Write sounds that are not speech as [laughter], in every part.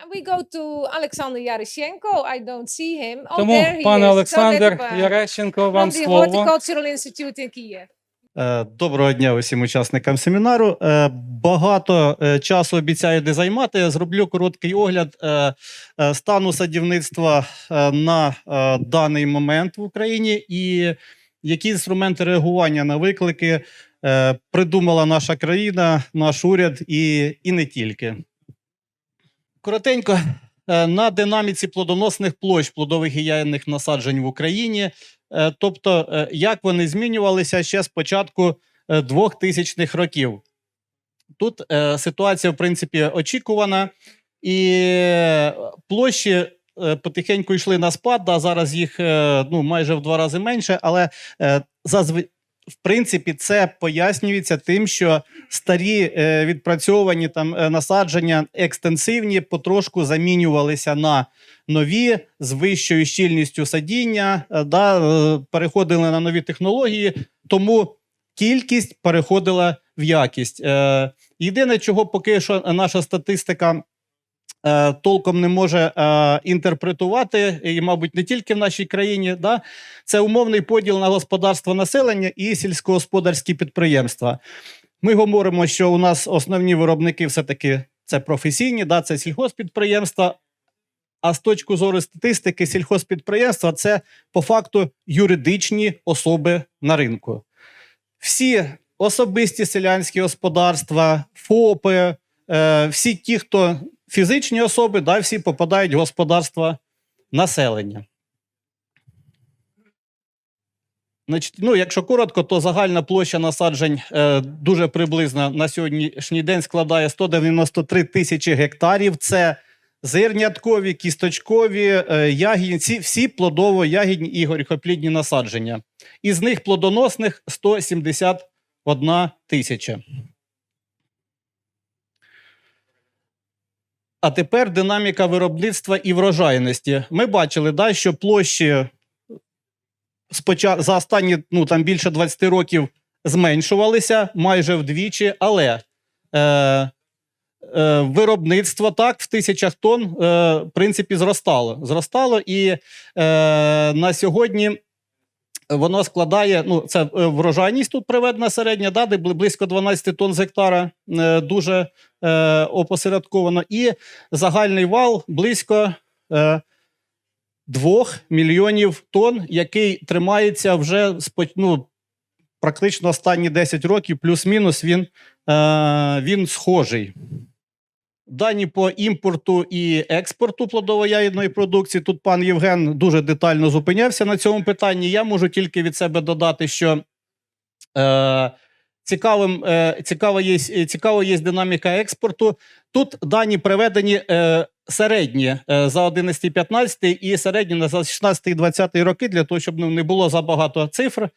And we go to Alexander Yarishenko. I don't see him. Oh, Тому, there he пане is. Олександр So uh, Ярещенко, вам from the слово. Horticultural Institute in Kiev. Е, Доброго дня усім учасникам семінару. Е, Багато е, часу обіцяю не займати. Я Зроблю короткий огляд е, е, стану садівництва е, на е, даний момент в Україні і які інструменти реагування на виклики е, придумала наша країна, наш уряд і, і не тільки. Коротенько, е, на динаміці плодоносних площ плодових і ягідних насаджень в Україні Е, Тобто, е, як вони змінювалися ще з початку е, 2000-х років. Тут ситуація, в принципі, очікувана, і площі потихеньку йшли на спад, а зараз їх ну, майже в два рази менше. Але е, зазв... в принципі це пояснюється тим, що старі е, відпрацьовані там е, насадження екстенсивні потрошку замінювалися на нові з вищою щільністю садіння, е, да, е, переходили на нові технології, тому кількість переходила в якість. Е, Єдине, чого поки що наша статистика. Е, Толком не може е, інтерпретувати, і, мабуть, не тільки в нашій країні, да, це умовний поділ на господарство населення і сільськогосподарські підприємства. Ми говоримо, що у нас основні виробники все-таки це професійні, да, це сільгоспідприємства, а з точки зору статистики, сільхозпідприємства це по факту юридичні особи на ринку. Всі особисті селянські господарства, ФОПи, е, всі ті, хто фізичні особи, да, всі попадають в господарства населення. Значить, ну, якщо коротко, то загальна площа насаджень е, дуже приблизно на сьогоднішній день складає 193 тисячі гектарів. Це зерняткові, кісточкові, е, ягідні, всі, плодово-ягідні і горіхоплідні насадження. Із них плодоносних 171 тисяча. А тепер динаміка виробництва і врожайності. Ми бачили, да, що площі за останні ну, там, більше 20 років зменшувалися майже вдвічі, але е, е, виробництво так в тисячах тонн е, в принципі зростало. Зростало і е, на сьогодні. Воно складає, ну це е, врожайність тут приведена середня, да, де близько 12 тонн з гектара, е, дуже е, опосередковано, і загальний вал близько е, 2 мільйонів тонн, який тримається вже ну, практично останні 10 років, плюс-мінус він, е, він схожий. Дані по імпорту і експорту плодово-ягідної продукції. Тут пан Євген дуже детально зупинявся на цьому питанні. Я можу тільки від себе додати, що е, цікавим, е, цікава, є, цікава є динаміка експорту. Тут дані приведені е, середні е, за 11-15 і середні на за 16-20 роки, для того, щоб не було забагато цифр.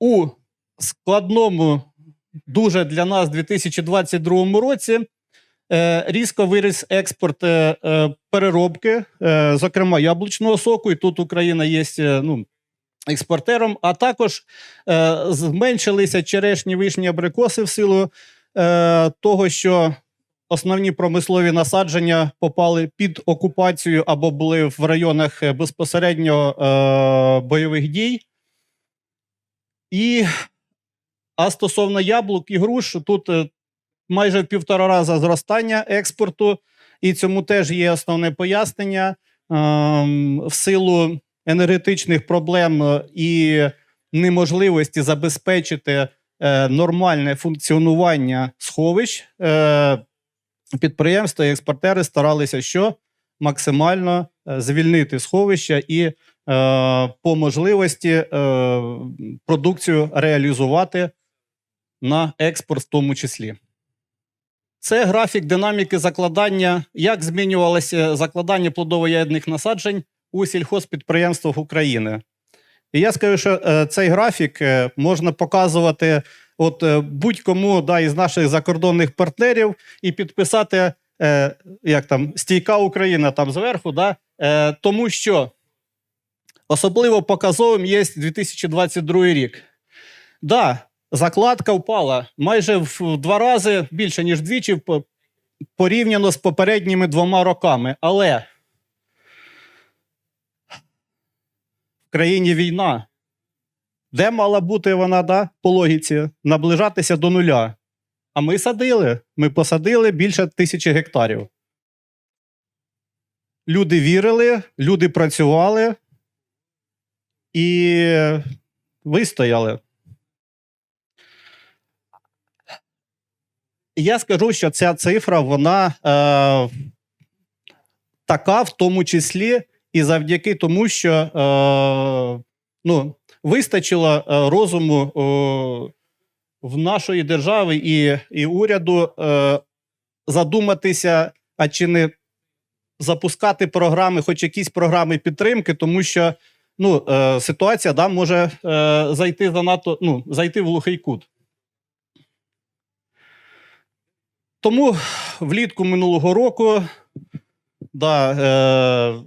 У складному, дуже для нас 2022 році різко виріс експорт е, е, переробки, е, зокрема яблучного соку, і тут Україна є е, ну, експортером, а також е, зменшилися черешні вишні абрикоси в силу е, того, що основні промислові насадження попали під окупацію або були в районах е, безпосередньо е, бойових дій. І, а стосовно яблук і груш, тут е, майже в півтора рази зростання експорту, і цьому теж є основне пояснення. Ем, в силу енергетичних проблем е, і неможливості забезпечити е, нормальне функціонування сховищ, е, підприємства і експортери старалися що максимально звільнити сховища і е, по можливості е, продукцію реалізувати на експорт в тому числі. Це графік динаміки закладання, як змінювалося закладання плодово-ягідних насаджень у сільхозпідприємствах України. І я скажу, що е, цей графік е, можна показувати от, е, будь-кому да, із наших закордонних партнерів і підписати е, як там, стійка Україна там зверху, да, е, тому що особливо показовим є 2022 рік. Да, закладка впала майже в два рази більше, ніж двічі. порівняно з попередніми двома роками. Але в країні війна. Де мала бути вона, да, по логіці, наближатися до нуля? А ми садили. Ми посадили більше тисячі гектарів. Люди вірили, люди працювали і вистояли. Я скажу, що ця цифра, вона е, така, в тому числі, і завдяки тому, що е, ну, вистачило е, розуму о, в нашої держави і, і уряду е, задуматися, а чи не запускати програми, хоч якісь програми підтримки, тому що ну, е, ситуація да, може е, зайти занадто, ну, зайти в глухий кут. Тому влітку минулого року да, е,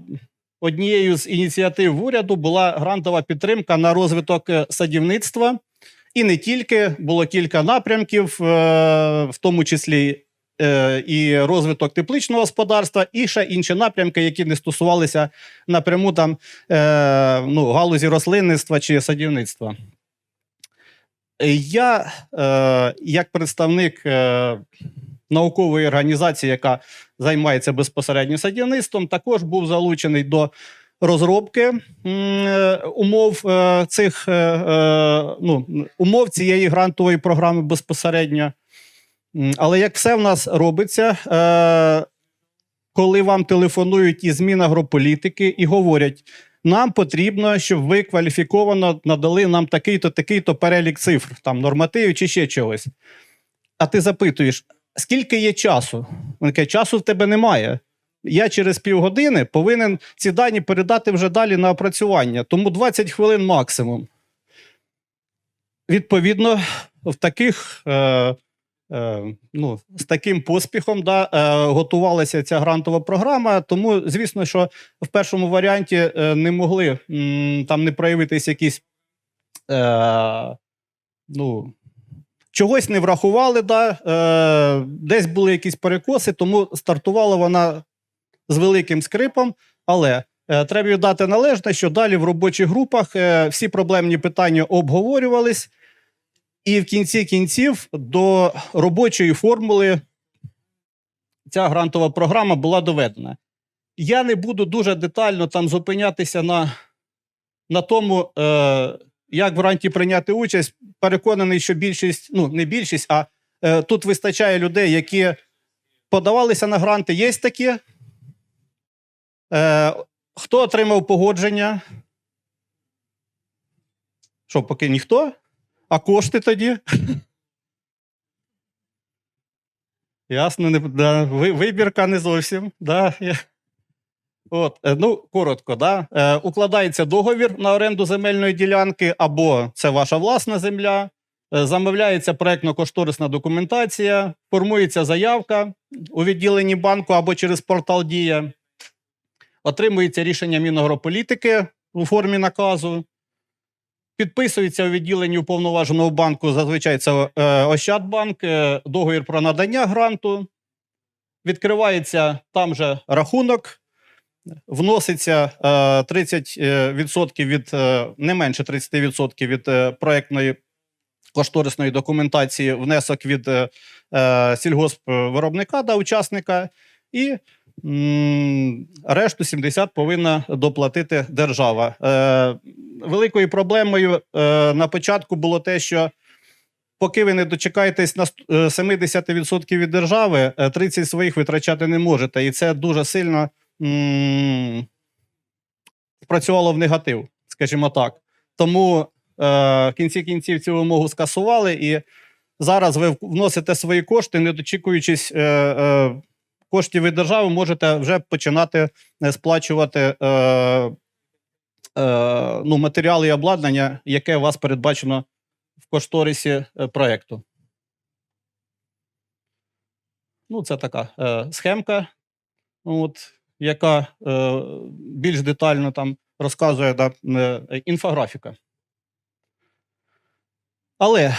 однією з ініціатив уряду була грантова підтримка на розвиток е, садівництва. І не тільки було кілька напрямків, е, в тому числі е, і розвиток тепличного господарства, і ще інші напрямки, які не стосувалися напряму там, е, ну, галузі рослинництва чи садівництва. Я, е, як представник е, наукової організації, яка займається безпосередньо садівництвом, також був залучений до розробки е, умов е, цих е, ну, умов цієї грантової програми безпосередньо. Але як все в нас робиться, коли вам телефонують із Мінагрополітики і говорять, нам потрібно, щоб ви кваліфіковано надали нам такий-то, такий-то перелік цифр, там нормативів чи ще чогось. А ти запитуєш, скільки є часу? Він каже, часу в тебе немає. Я через півгодини повинен ці дані передати вже далі на опрацювання, тому 20 хвилин максимум. Відповідно, в таких, е, е, ну, з таким поспіхом да, е, готувалася ця грантова програма. Тому, звісно, що в першому варіанті е, не могли м, там не проявитись якісь. Е, ну, Чогось не врахували, да, е, десь були якісь перекоси, тому стартувала вона з великим скрипом. Але е, треба віддати належне, що далі в робочих групах е, всі проблемні питання обговорювались, і в кінці кінців до робочої формули ця грантова програма була доведена. Я не буду дуже детально там зупинятися на, на тому, е, як в гранті прийняти участь. Переконаний, що більшість, ну не більшість, а е, тут вистачає людей, які подавалися на гранти. Є такі. Е, хто отримав погодження? Що, поки ніхто? А кошти тоді? [laughs] Ясно, не, да, ви- вибірка не зовсім. Да, я- От, е, ну, коротко, да. Е, укладається договір на оренду земельної ділянки, або це ваша власна земля, е, замовляється проектно-кошторисна документація, формується заявка у відділенні банку або через портал Дія, отримується рішення Мінагрополітики у формі наказу, підписується у відділенні уповноваженого банку, зазвичай це е, Ощадбанк, е, договір про надання гранту, відкривається там же рахунок вноситься е, 30% від е, не менше 30% від е, проектної кошторисної документації, внесок від е, е, сільгоспвиробника да, учасника, і решту 70 повинна доплатити держава. Е, великою проблемою е, на початку було те, що поки ви не дочекаєтесь на ст- е, 70% від держави, е, 30 своїх витрачати не можете. І це дуже сильно спрацювало в негатив, скажімо так. Тому е, в кінці кінців цю вимогу скасували, і зараз ви вносите свої кошти, не дочікуючись е, е, коштів від держави, можете вже починати е, сплачувати е, е, ну, матеріали і обладнання, яке у вас передбачено в кошторисі е, проекту. Ну, це така е, схемка, от, яка е, більш детально там розказує да, е, інфографіка. Але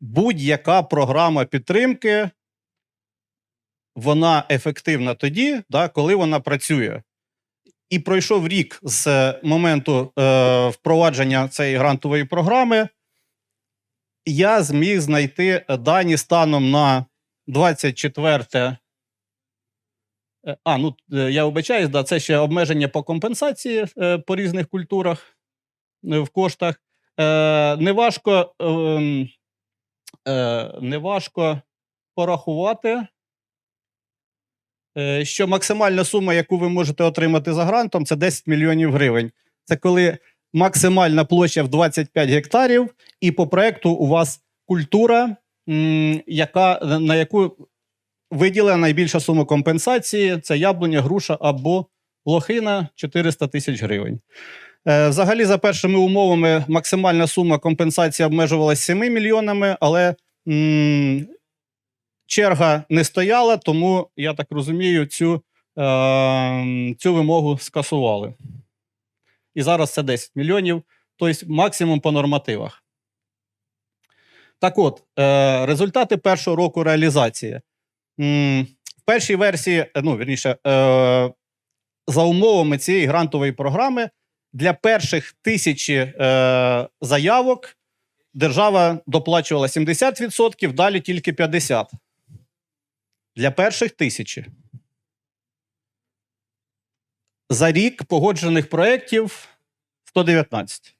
будь-яка програма підтримки вона ефективна тоді, да, коли вона працює. І пройшов рік з моменту е, впровадження цієї грантової програми. Я зміг знайти дані станом на 24. Е, А, ну е, я вибачаюсь, да, це ще обмеження по компенсації е, по різних культурах в коштах. Неважко, ем, неважко порахувати, що максимальна сума, яку ви можете отримати за грантом, це 10 мільйонів гривень. Це коли максимальна площа в 25 гектарів, і по проекту у вас культура, яка, на яку виділена найбільша сума компенсації це яблуня, груша або лохина 400 тисяч гривень. Е, Взагалі, за першими умовами, максимальна сума компенсації обмежувалася 7 мільйонами, але м, черга не стояла, тому я так розумію, цю, е, цю вимогу скасували. І зараз це 10 мільйонів, тобто максимум по нормативах. Так от, е, результати першого року реалізації. В першій версії, е, ну, вірніше, е, за умовами цієї грантової програми, для перших тисячі е, заявок держава доплачувала 70%, далі тільки 50%. Для перших тисячі. За рік погоджених проєктів 119.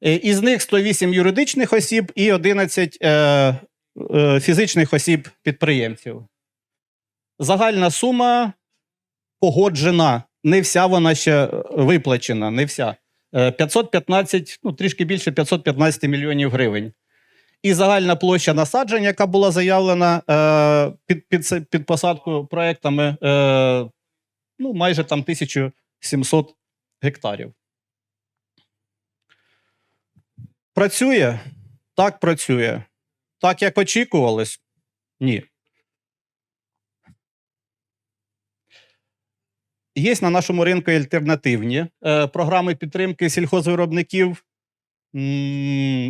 Е, Із них 108 юридичних осіб і 11 е, е, фізичних осіб підприємців. Загальна сума погоджена. Не вся вона ще е, виплачена, не вся. Е, 515, ну трішки більше 515 мільйонів гривень. І загальна площа насаджень, яка була заявлена е, під, під, під посадку проектами, е, ну, майже там 1700 гектарів. Працює? Так працює. Так, як очікувалось? Ні. Є на нашому ринку альтернативні е, програми підтримки сільхозвиробників.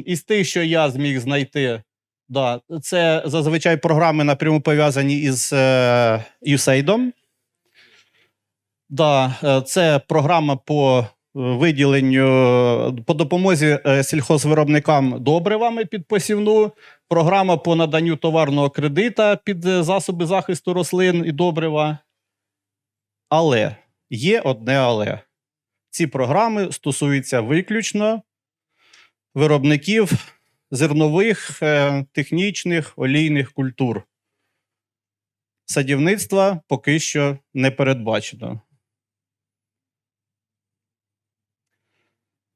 Із тих, що я зміг знайти, да, це зазвичай програми напряму пов'язані із е, USAID. Да, е, це програма по е, виділенню по допомозі е, сільхозвиробникам добривами під посівну, програма по наданню товарного кредита під е, засоби захисту рослин і добрива. Але є одне але. Ці програми стосуються виключно виробників зернових, е, технічних, олійних культур. Садівництва поки що не передбачено.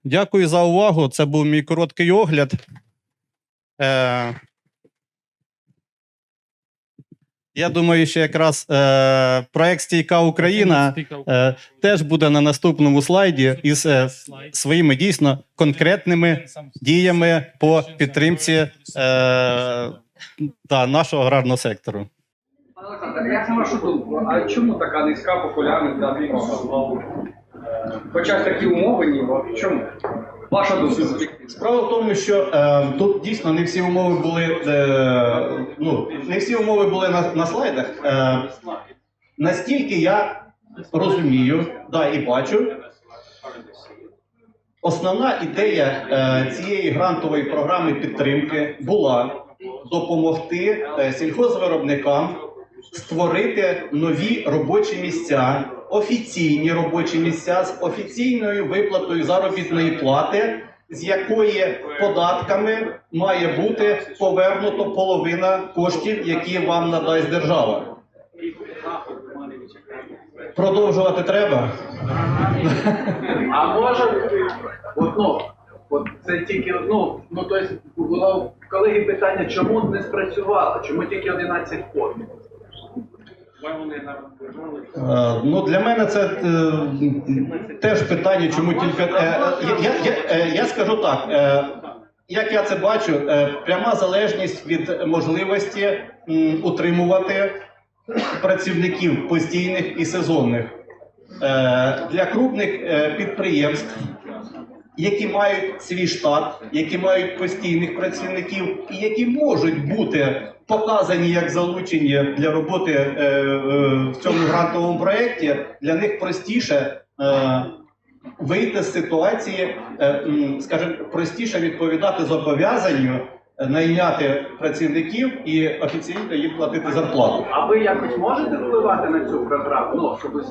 Дякую за увагу. Це був мій короткий огляд. Е, я думаю, що якраз е, проект Стійка Україна е, теж буде на наступному слайді із е, своїми дійсно конкретними діями по підтримці е, та, нашого аграрного сектору. Пане Олександр, як на вашу думку, а чому така низька популярність футболу? Хоча ж такі умови ні, чому? Ваша думка. Справа в тому, що е, тут дійсно не всі умови були. Е, ну, не всі умови були на, на слайдах. Е, настільки я розумію, да, і бачу, основна ідея е, цієї грантової програми підтримки була допомогти е, сільхозвиробникам створити нові робочі місця, офіційні робочі місця з офіційною виплатою заробітної плати, з якої податками має бути повернуто половина коштів, які вам надасть держава. Продовжувати треба. А може от, ну, от це тільки ну, ну то було в колеги питання, чому не спрацювало, чому тільки 11 форм? Е, Ну, для мене це е, теж питання, чому тільки. Е, я, я, я скажу так. Як я це бачу, пряма залежність від можливості утримувати працівників постійних і сезонних. Для крупних підприємств, які мають свій штат, які мають постійних працівників і які можуть бути показані як залучені для роботи е, е, в цьому грантовому проєкті, для них простіше е, вийти з ситуації, е, скажімо, простіше відповідати зобов'язанню е, найняти працівників і офіційно їм платити зарплату. А ви якось можете впливати на цю програму? Ну, щоб?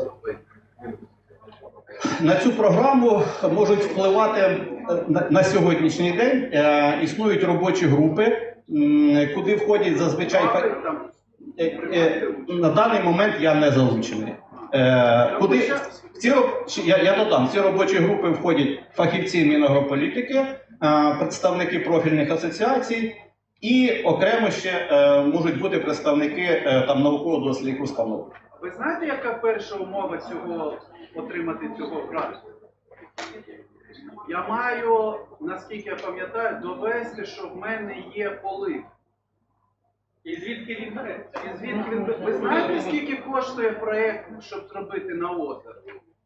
На цю програму можуть впливати е, на, сьогоднішній день. Е, існують робочі групи, куди входять зазвичай Е, е, на даний момент я не залучений. Е, куди в ці я, я додам, ці робочі групи входять фахівці Мінагрополітики, представники профільних асоціацій, і окремо ще можуть бути представники там науково-дослідних установ. Ви знаєте, яка перша умова цього отримати цього гранту? Я маю, наскільки я пам'ятаю, довести, що в мене є полив. І звідки він береться? І звідки він ви знаєте, скільки коштує проєкт, щоб зробити на озеро?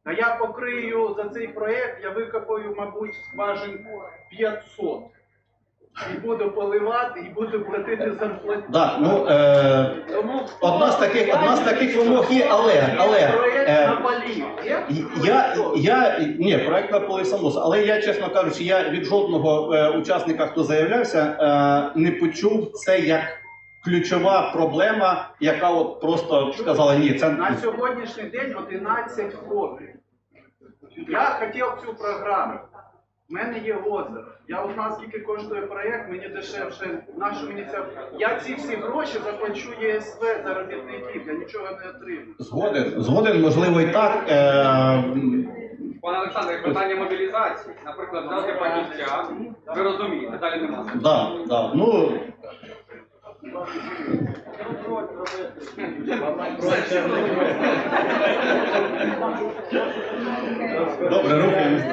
Та я покрию за цей проєкт, я викопаю, мабуть, скважин 500. І буду поливати, і буду платити зарплату. Да, ну, е, Тому одна з таких- одна з таких вимог є, але- але, проєкт е, на полів. Є? Я, я ні, проект на полі само, але я, чесно кажучи, я від жодного е, учасника, хто заявлявся, е, не почув це як ключова проблема, яка от просто сказала ні, це На сьогоднішній день 11 фото. Я хотів цю програму. У мене є озеро. Я узнав, скільки коштує проєкт, мені дешевше. Нашу мені. Я ці всі гроші заплачу ЄСВ заробітників, я нічого не отримую. згоден. Згоден, можливо, і так. Е, Пане Олександре, питання мобілізації. Наприклад, взяти фахівця, ви розумієте, далі немає. да, да, ну, добре, рухаємось.